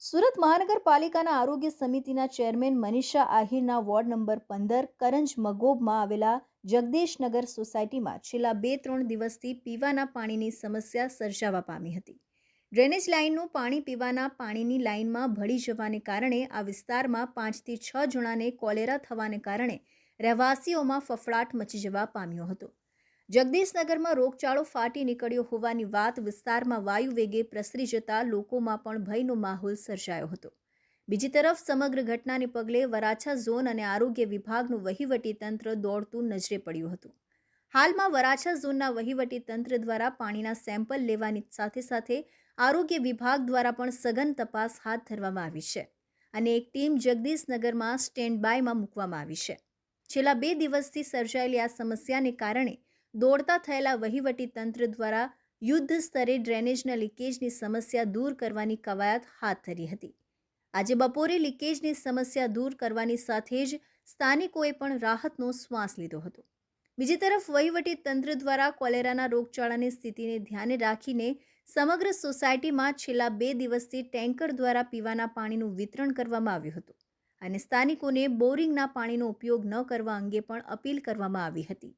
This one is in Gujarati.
સુરત મહાનગરપાલિકાના આરોગ્ય સમિતિના ચેરમેન મનીષા આહિરના વોર્ડ નંબર પંદર કરંજ મગોબમાં આવેલા જગદીશનગર સોસાયટીમાં છેલ્લા બે ત્રણ દિવસથી પીવાના પાણીની સમસ્યા સર્જાવા પામી હતી. ડ્રેનેજ લાઇનનું પાણી પીવાના પાણીની લાઇનમાં ભળી જવાને કારણે આ વિસ્તારમાં પાંચથી છ જણાને કોલેરા થવાને કારણે રહેવાસીઓમાં ફફડાટ મચી જવા પામ્યો હતો. જગદીશનગરમાં રોગચાળો ફાટી નીકળ્યો હોવાની વાત વિસ્તારમાં વાયુ વેગે પ્રસરી જતા લોકોમાં પણ ભયનો માહોલ સર્જાયો હતો. બીજી તરફ સમગ્ર ઘટનાને પગલે વરાછા ઝોન અને આરોગ્ય વિભાગનું વહીવટી તંત્ર દોડતું નજરે પડ્યું હતું. હાલમાં વરાછા ઝોનના વહીવટી તંત્ર દ્વારા પાણીના સેમ્પલ લેવાની સાથે સાથે આરોગ્ય વિભાગ દ્વારા પણ સઘન તપાસ હાથ ધરવામાં આવી છે અને એક ટીમ જગદીશનગરમાં સ્ટેન્ડ બાયમાં મૂકવામાં આવી છે. છેલ્લા બે દિવસથી સર્જાયેલી આ સમસ્યાને કારણે દોડતા થયેલા વહીવટી તંત્ર દ્વારા યુદ્ધ સ્તરે ડ્રેનેજના લીકેજની સમસ્યા દૂર કરવાની કવાયત હાથ ધરી હતી. આજે બપોરે લીકેજની સમસ્યા દૂર કરવાની સાથે જ સ્થાનિકોએ પણ રાહતનો શ્વાસ લીધો હતો. બીજી તરફ, વહીવટી તંત્ર દ્વારા કોલેરાના રોગચાળાની સ્થિતિને ધ્યાને રાખીને સમગ્ર સોસાયટીમાં છેલ્લા બે દિવસથી ટેન્કર દ્વારા પીવાના પાણીનું વિતરણ કરવામાં આવ્યું હતું અને સ્થાનિકોને બોરિંગના પાણીનો ઉપયોગ ન કરવા અંગે પણ અપીલ કરવામાં આવી હતી.